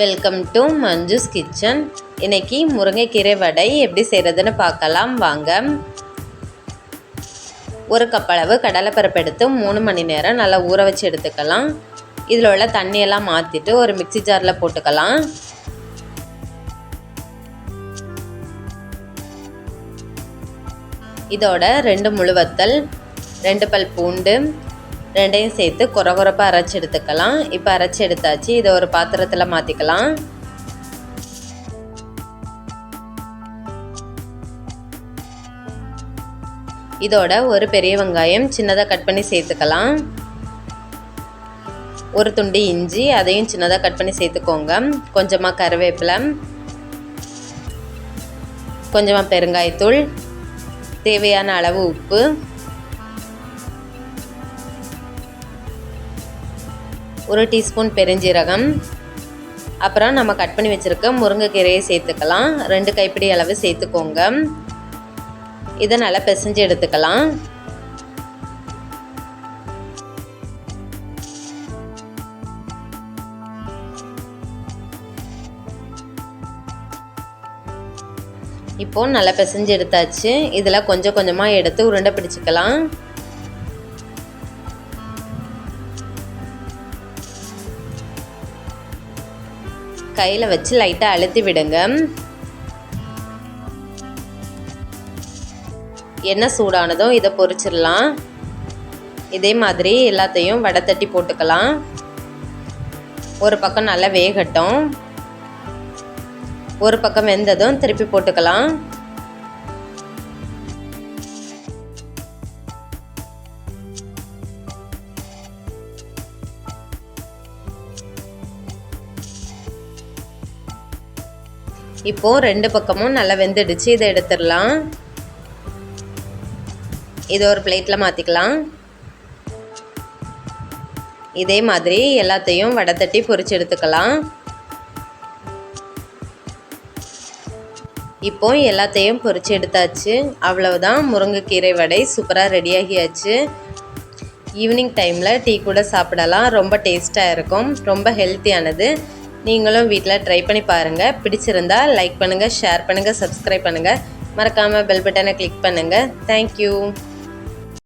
Welcome to Manju's kitchen இன்னைக்கு முருங்கைக்கீரை வடை எப்படி செய்கிறதுன்னு பார்க்கலாம். வாங்க. ஒரு கப் அளவு கடலைப்பருப்பு எடுத்து மூணு மணி நேரம் நல்லா ஊற வச்சு எடுத்துக்கலாம். இதில் உள்ள தண்ணியெல்லாம் மாற்றிட்டு ஒரு மிக்சி ஜாரில் போட்டுக்கலாம். இதோட ரெண்டு முழுவத்தல் ரெண்டு பல் பூண்டு ரெண்டையும் சேர்த்து குறை குறைப்பாக அரைச்சி எடுத்துக்கலாம். இப்போ அரைச்சி எடுத்தாச்சு. இதை ஒரு பாத்திரத்தில் மாற்றிக்கலாம் இதோட ஒரு பெரிய வெங்காயம் சின்னதாக கட் பண்ணி சேர்த்துக்கலாம். ஒரு துண்டு இஞ்சி அதையும் சின்னதாக கட் பண்ணி சேர்த்துக்கோங்க. கொஞ்சமாக கருவேப்பிலை கொஞ்சமாக பெருங்காயத்தூள் தேவையான அளவு உப்பு ஒரு டீஸ்பூன் பெருஞ்சீரகம். அப்புறம் நம்ம கட் பண்ணி வச்சுருக்க முருங்கைக்கீரையை சேர்த்துக்கலாம். ரெண்டு கைப்பிடி அளவு சேர்த்துக்கோங்க. இதை நல்லா பிசைஞ்சு எடுத்துக்கலாம். இப்போது நல்லா பிசைஞ்சு எடுத்தாச்சு. இதில் கொஞ்சம் கொஞ்சமாக எடுத்து உருண்டை பிடிச்சிக்கலாம். கையில் வச்சு லைட்டாக அழுத்தி விடுங்க. எண்ணெய் சூடானதும் இதை பொரிச்சிடலாம். இதே மாதிரி எல்லாத்தையும் வடை தட்டி போட்டுக்கலாம். ஒரு பக்கம் நல்லா வேகட்டும். ஒரு பக்கம் வெந்ததும் திருப்பி போட்டுக்கலாம். இப்போது ரெண்டு பக்கமும் நல்லா வெந்துடுச்சு. இதை எடுத்துடலாம். இதை ஒரு பிளேட்டில் மாற்றிக்கலாம் இதே மாதிரி எல்லாத்தையும் வடை தட்டி பொரிச்சு எடுத்துக்கலாம். இப்போ எல்லாத்தையும் பொறிச்சு எடுத்தாச்சு. அவ்வளவுதான். முருங்கைக்கீரை வடை சூப்பராக ரெடியாகியாச்சு ஈவினிங் டைமில் டீ கூட சாப்பிடலாம். ரொம்ப டேஸ்ட்டாக இருக்கும். ரொம்ப ஹெல்த்தியானது நீங்களும் வீட்டில் ட்ரை பண்ணி பாருங்கள் பிடிச்சிருந்தா லைக் பண்ணுங்கள் ஷேர் பண்ணுங்கள் சப்ஸ்கிரைப் பண்ணுங்கள் மறக்காமல் பெல் பட்டனை கிளிக் பண்ணுங்கள் தேங்க்யூ